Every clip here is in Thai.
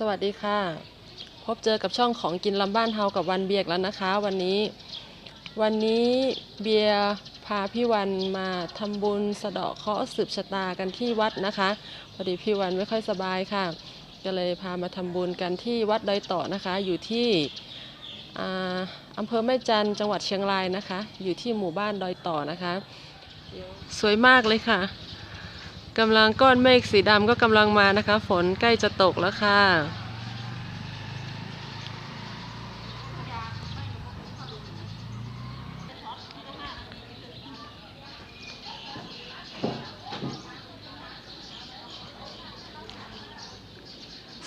สวัสดีค่ะ พบเจอกับช่องของกินลำบ้านเฮากับวันเบียกแล้วนะคะ วันนี้ วันนี้เบียร์พาพี่วันมาทำบุญสะเดาะเคราะห์สืบชะตากันที่วัดนะคะพอดีพี่วันไม่ค่อยสบายค่ะ ก็เลยพามาทำบุญกันที่วัดดอยต่อนะคะ อยู่ที่อาอำเภอแม่จันจังหวัดเชียงรายนะคะ อยู่ที่หมู่บ้านดอยต่อนะคะ สวยมากเลยค่ะ กำลังก้อนเมฆสีดำก็กำลังมานะคะ ฝนใกล้จะตกแล้วค่ะ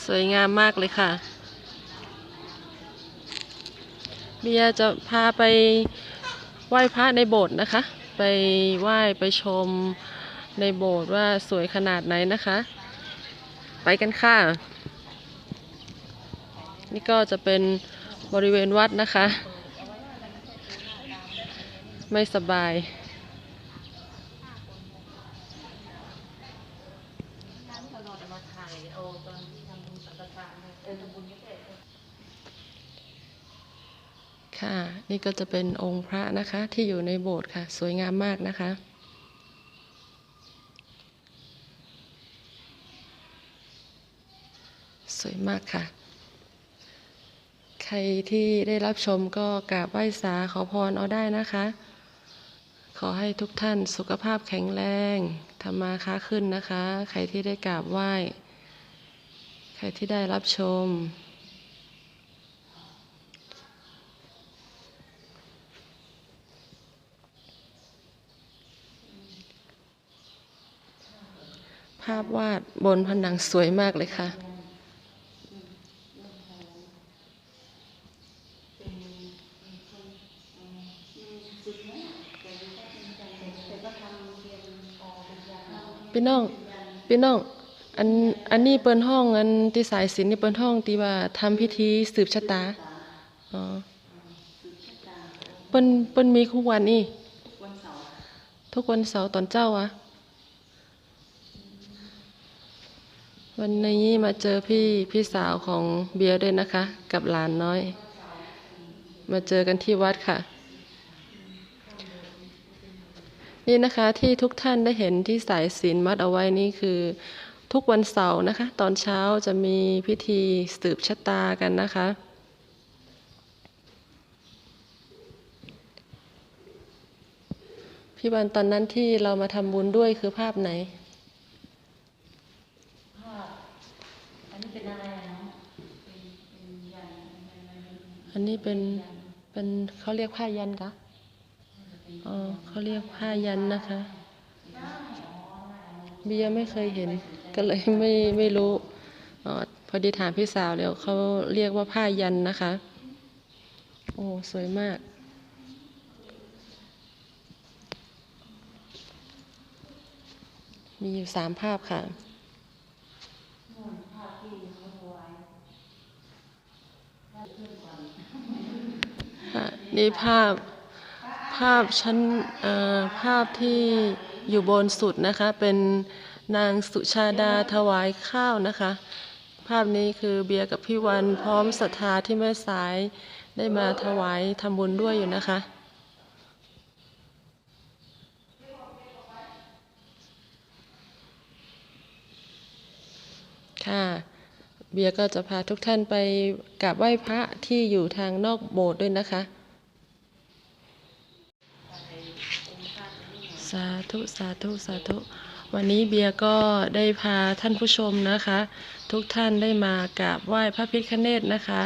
สวยงามมากเลยค่ะเบียจะพาไปไหว้พระในโบสถ์นะคะ ไปไหว้ไปชม ในโบสถ์ว่าสวยขนาดไหนนะคะ ไปกันค่ะ นี่ก็จะเป็นบริเวณวัดนะคะ ไม่สบายค่ะ นี่ก็จะเป็นองค์พระนะคะที่อยู่ในโบสถ์ค่ะ สวยงามมากนะคะ สวยมากค่ะ ใครที่ได้รับชมก็กราบไหว้สาขอพรเอาได้นะคะ ขอให้ทุกท่านสุขภาพแข็งแรงทำมาค้าขึ้นนะคะ ใครที่ได้กราบไหว้ ใครที่ได้รับชมภาพวาดบนผนังสวยมากเลยค่ะ พี่น้องพี่น้องอันอันนี้เปิ้นห้องอันที่สายสิญจนนี่เปิ้นห้องที่ว่าทำพิธีสืบชะตาอ๋อเปิ้นเปิ้นมีทุกวันนี่ทุกวันเสาร์ตอนเจ้าอะวันนี้มาเจอพี่พี่สาวของเบียร์ด้วยนะคะ กับหลานน้อย มาเจอกันที่วัดค่ะ นี่นะคะที่ทุกท่านได้เห็นที่สายศีลมัดเอาไว้นี่คือ ทุกวันเสาร์นะคะ ตอนเช้าจะมีพิธีสืบชะตากันนะคะ พี่บันตอนนั้นที่เรามาทำบุญด้วยคือภาพไหนอันนี้เป็นอะไรอะเนาะอันนี้เป็นเป็นเขาเรียกผ้ายันกะ อ๋อเขาเรียกผ้ายันนะคะ เบียไม่เคยเห็น ก็เลยไม่ไม่รู้ออพอดีถามพี่สาวแล้วเขาเรียกว่าผ้ายันนะคะ โอ้สวยมากมีอยู่สามภาพค่ะ นี่ภาพ ภาพชั้นภาพที่อยู่บนสุดนะคะเป็นนางสุชาดาถวายข้าวนะคะ ภาพนี้คือเบียร์กับพี่วันพร้อมศรัทธาที่แม่สายได้มาถวายทำบุญด้วยอยู่นะคะค่ะเบียร์ก็จะพาทุกท่านไปกราบไหว้พระที่อยู่ทางนอกโบสถ์ด้วยนะคะ สาธุสาธุสาธุ วันนี้เบียร์ก็ได้พาท่านผู้ชมนะคะ ทุกท่านได้มากราบไหว้พระพิฆเนศนะคะ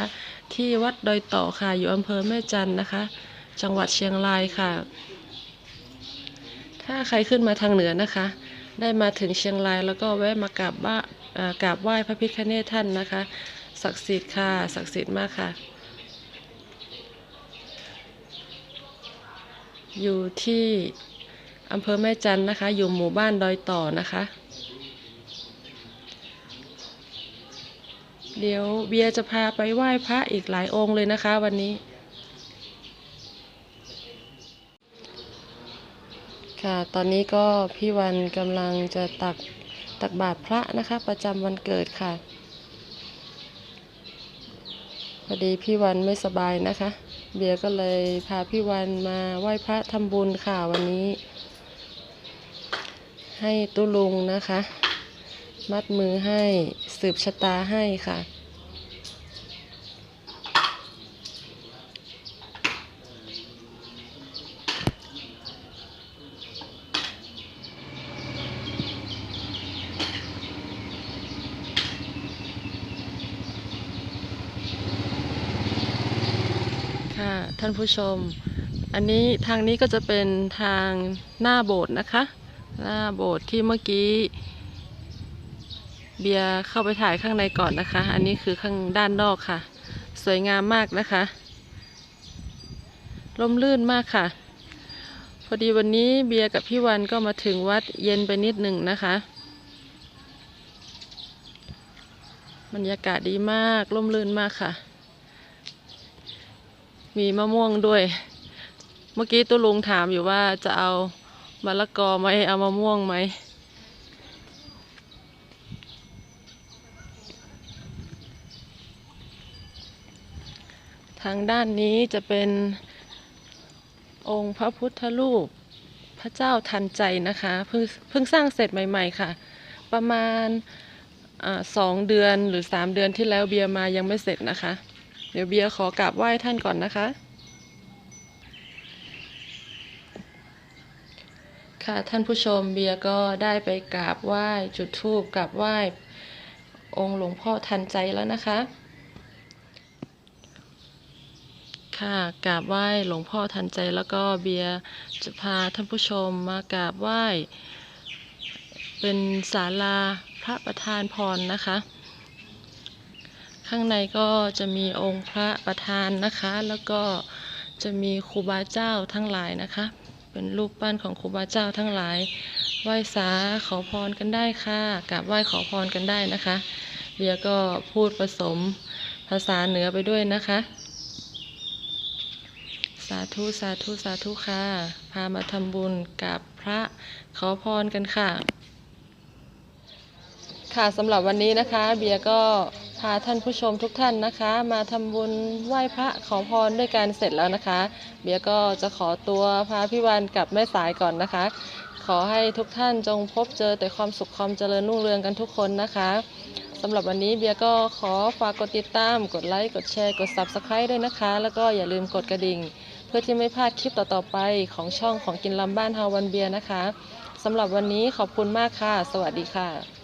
ที่วัดดอยต่อค่ะอยู่อำเภอแม่จันนะคะ จังหวัดเชียงรายค่ะ ถ้าใครขึ้นมาทางเหนือนะคะ ได้มาถึงเชียงรายแล้วก็แวะมากราบบ้ากราบไหว้พระพิฆเนศท่านนะคะ ศักดิ์สิทธิ์ค่ะศักดิ์สิทธิ์มากค่ะอยู่ที่ อำเภอแม่จันนะคะ อยู่หมู่บ้านดอยต่อนะคะ เดี๋ยวเบียจะพาไปไหว้พระอีกหลายองค์เลยนะคะ วันนี้ ค่ะ ตอนนี้ก็พี่วันกำลังจะตักตักบาตรพระนะคะ ประจำวันเกิดค่ะพอดีพี่วันไม่สบายนะคะ เบียร์ก็เลยพาพี่วันมาไหว้พระทำบุญค่ะวันนี้ ให้ตุลุงนะคะ มัดมือให้สืบชะตาให้ค่ะ ค่ะท่านผู้ชมอันนี้ทางนี้ก็จะเป็นทางหน้าโบสถ์นะคะ หน้าโบสถ์ที่เมื่อกี้ เบียร์เข้าไปถ่ายข้างในก่อนนะคะ อันนี้คือข้างด้านนอกค่ะ สวยงามมากนะคะร่มรื่นมากค่ะ พอดีวันนี้เบียร์กับพี่วันก็มาถึงวัดเย็นไปนิดหนึ่งนะคะบรรยากาศดีมากร่มรื่นมากค่ะ มีมะม่วงด้วย เมื่อกี้ตุลุงถามอยู่ว่าจะเอา มะละกอไหมเอามะม่วงไหมทางด้านนี้จะเป็นองค์พระพุทธรูปพระเจ้าทันใจนะคะเพิ่งเพิ่งสร้างเสร็จใหม่ๆค่ะ ประมาณอสองเดือนหรือสามเดือนที่แล้วเบียร์มายังไม่เสร็จนะคะ เดี๋ยวเบียร์ขอกราบไหว้ท่านก่อนนะคะ ค่ะท่านผู้ชมเบียก็ได้ไปกราบไหว้จุดธูปกราบไหว้องค์หลวงพ่อทันใจแล้วนะคะ ค่ะกราบไหว้หลวงพ่อทันใจแล้วก็เบียจะพาท่านผู้ชมมากราบไหว้ เป็นศาลาพระประธานพรนะคะ ข้างในก็จะมีองค์พระประธานนะคะ แล้วก็จะมีครูบาเจ้าทั้งหลายนะคะ เป็นรูปปั้นของครูบาเจ้าทั้งหลาย ไหว้สาขอพรกันได้ค่ะกราบไหว้ขอพรกันได้นะคะเบียก็พูดผสมภาษาเหนือไปด้วยนะคะ สาธุสาธุสาธุค่ะ พามาทำบุญกับพระขอพรกันค่ะ ค่ะสำหรับวันนี้นะคะ เบียก็ พาท่านผู้ชมทุกท่านนะคะ มาทำบุญไหว้พระขอพรด้วยกันเสร็จแล้วนะคะ เบียก็จะขอตัวพาพี่วันกับแม่สายก่อนนะคะ ขอให้ทุกท่านจงพบเจอแต่ความสุขความเจริญรุ่งเรืองกันทุกคนนะคะสำหรับวันนี้เบียก็ขอฝากกดติดตาม กดไลค์ กดแชร์ กด Subscribe ด้วยนะคะ แล้วก็อย่าลืมกดกระดิ่ง เพื่อที่ไม่พลาดคลิปต่อ ๆ ไปของช่องของกินลำบ้านฮาวันเบียนะคะสำหรับวันนี้ขอบคุณมากค่ะ สวัสดีค่ะ